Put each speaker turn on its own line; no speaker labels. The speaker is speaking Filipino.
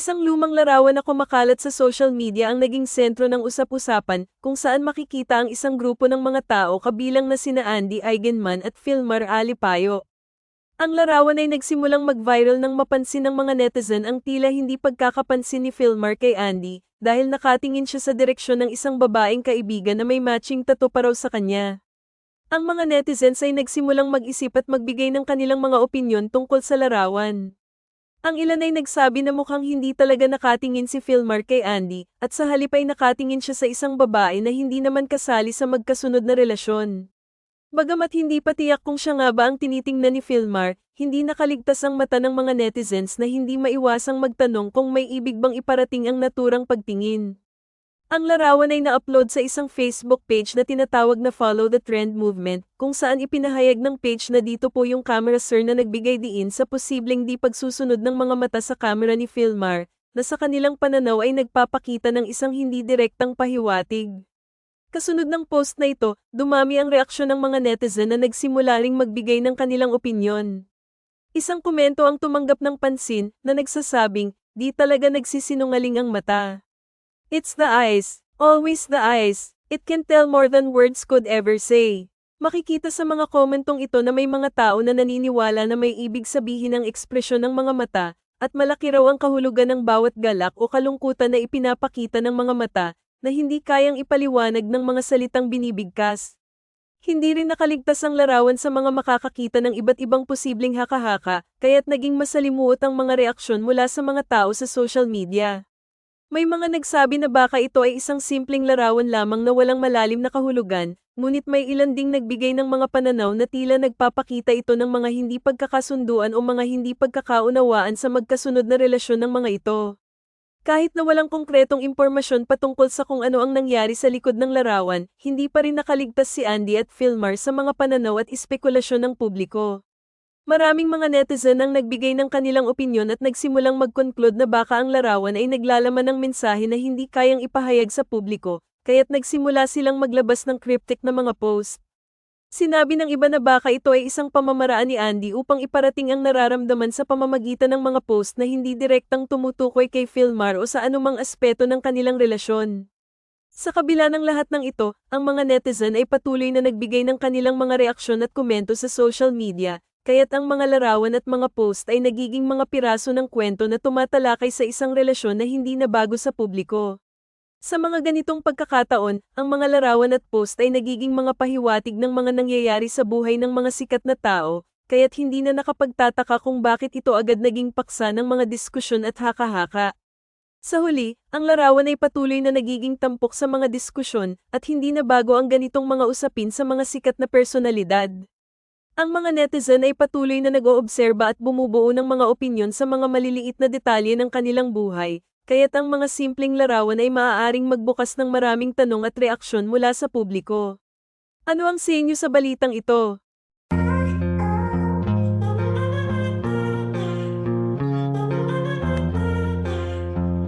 Isang lumang larawan na kumakalat sa social media ang naging sentro ng usap-usapan kung saan makikita ang isang grupo ng mga tao kabilang na sina Andy Eigenman at Filmar Alipayo. Ang larawan ay nagsimulang mag-viral nang mapansin ng mga netizen ang tila hindi pagkakapansin ni Filmar kay Andy dahil nakatingin siya sa direksyon ng isang babaeng kaibigan na may matching tattoo pa raw sa kanya. Ang mga netizens ay nagsimulang mag-isip at magbigay ng kanilang mga opinyon tungkol sa larawan. Ang ilan ay nagsabi na mukhang hindi talaga nakatingin si Filmar kay Andy, at sa halip ay nakatingin siya sa isang babae na hindi naman kasali sa magkasunod na relasyon. Bagamat hindi pa tiyak kung siya nga ba ang tinitingnan ni Filmar, hindi nakaligtas ang mata ng mga netizens na hindi maiwasang magtanong kung may ibig bang iparating ang naturang pagtingin. Ang larawan ay na-upload sa isang Facebook page na tinatawag na Follow the Trend Movement, kung saan ipinahayag ng page na dito po yung camera sir na nagbigay diin sa posibleng di pagsusunod ng mga mata sa camera ni Filmar, na sa kanilang pananaw ay nagpapakita ng isang hindi direktang pahiwatig. Kasunod ng post na ito, dumami ang reaksyon ng mga netizen na nagsimula ring magbigay ng kanilang opinyon. Isang komento ang tumanggap ng pansin na nagsasabing, di talaga nagsisinungaling ang mata. It's the eyes, always the eyes. It can tell more than words could ever say. Makikita sa mga komentong ito na may mga tao na naniniwala na may ibig sabihin ang ekspresyon ng mga mata, at malaki raw ang kahulugan ng bawat galak o kalungkutan na ipinapakita ng mga mata, na hindi kayang ipaliwanag ng mga salitang binibigkas. Hindi rin nakaligtas ang larawan sa mga makakakita ng iba't ibang posibleng haka-haka, kaya't naging masalimuot ang mga reaksyon mula sa mga tao sa social media. May mga nagsabi na baka ito ay isang simpleng larawan lamang na walang malalim na kahulugan, ngunit may ilan ding nagbigay ng mga pananaw na tila nagpapakita ito ng mga hindi pagkakasunduan o mga hindi pagkakaunawaan sa magkasunod na relasyon ng mga ito. Kahit na walang konkretong impormasyon patungkol sa kung ano ang nangyari sa likod ng larawan, hindi pa rin nakaligtas si Andy at Filmar sa mga pananaw at espekulasyon ng publiko. Maraming mga netizen ang nagbigay ng kanilang opinyon at nagsimulang mag-conclude na baka ang larawan ay naglalaman ng mensahe na hindi kayang ipahayag sa publiko, kaya't nagsimula silang maglabas ng cryptic na mga post. Sinabi ng iba na baka ito ay isang pamamaraan ni Andy upang iparating ang nararamdaman sa pamamagitan ng mga post na hindi direktang tumutukoy kay Filmar o sa anumang aspeto ng kanilang relasyon. Sa kabila ng lahat ng ito, ang mga netizen ay patuloy na nagbigay ng kanilang mga reaksyon at komento sa social media, kaya't ang mga larawan at mga post ay nagiging mga piraso ng kwento na tumatalakay sa isang relasyon na hindi na bago sa publiko. Sa mga ganitong pagkakataon, ang mga larawan at post ay nagiging mga pahiwatig ng mga nangyayari sa buhay ng mga sikat na tao, kaya't hindi na nakapagtataka kung bakit ito agad naging paksa ng mga diskusyon at haka-haka. Sa huli, ang larawan ay patuloy na nagiging tampok sa mga diskusyon at hindi na bago ang ganitong mga usapin sa mga sikat na personalidad. Ang mga netizen ay patuloy na nag-oobserba at bumubuo ng mga opinyon sa mga maliliit na detalye ng kanilang buhay, kaya't ang mga simpleng larawan ay maaaring magbukas ng maraming tanong at reaksyon mula sa publiko. Ano ang sa inyo sa balitang ito?